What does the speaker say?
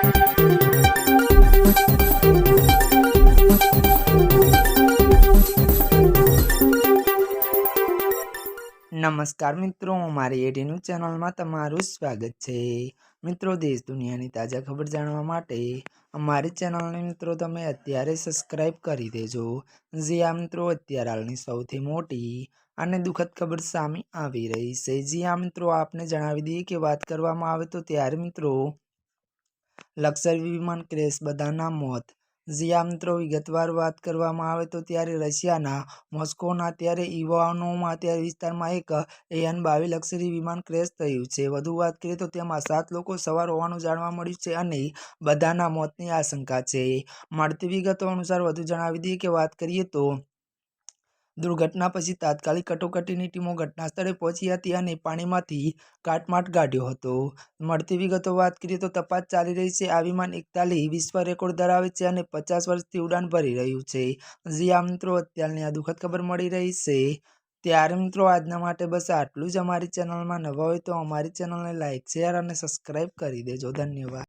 નમસ્કાર મિત્રો, મારી એટીનું ચેનલમાં તમારું સ્વાગત છે. મિત્રો, દેશ દુનિયાની તાજા ખબર જાણવા માટે અમારી ચેનલને મિત્રો તમે અત્યારે સબસ્ક્રાઈબ કરી દેજો. જે આ મિત્રો અત્યારે હાલની સૌથી મોટી અને દુઃખદ ખબર સામે આવી રહી છે. જી આ મિત્રો આપને જણાવી દઈએ કે વાત કરવામાં આવે તો ત્યારે મિત્રો લક્ઝરી વિમાન ક્રેશ બધાના મોત. જી મિત્રો, વિગતવાર વાત કરવામાં આવે તો ત્યારે રશિયાના મોસ્કોના ત્યારે ઇવાનોમાં ત્યારે વિસ્તારમાં એક એન બાવી લક્ઝરી વિમાન ક્રેશ થયું છે. વધુ વાત કરીએ તો તેમાં સાત લોકો સવાર હોવાનું જાણવા મળ્યું છે અને બધાના મોતની આશંકા છે. મળતી વિગતો અનુસાર વધુ જણાવી દઈએ કે વાત કરીએ તો દુર્ઘટના પછી તાત્કાલિક કટોકટીની ટીમો ઘટના સ્થળે પહોંચી હતી અને પાણીમાંથી કાટમાટ કાઢ્યો હતો. મળતી વિગતો વાત કરીએ તો તપાસ ચાલી રહી છે. આ વિમાન એકતાલીસ વિશ્વ રેકોર્ડ ધરાવે છે અને પચાસ વર્ષથી ઉડાન ભરી રહ્યું છે. જી આ મિત્રો, અત્યારની આ દુઃખદ ખબર મળી રહી છે. ત્યારે મિત્રો, આજના માટે બસ આટલું જ. અમારી ચેનલમાં નવા હોય તો અમારી ચેનલને લાઇક શેર અને સબસ્ક્રાઈબ કરી દેજો. ધન્યવાદ.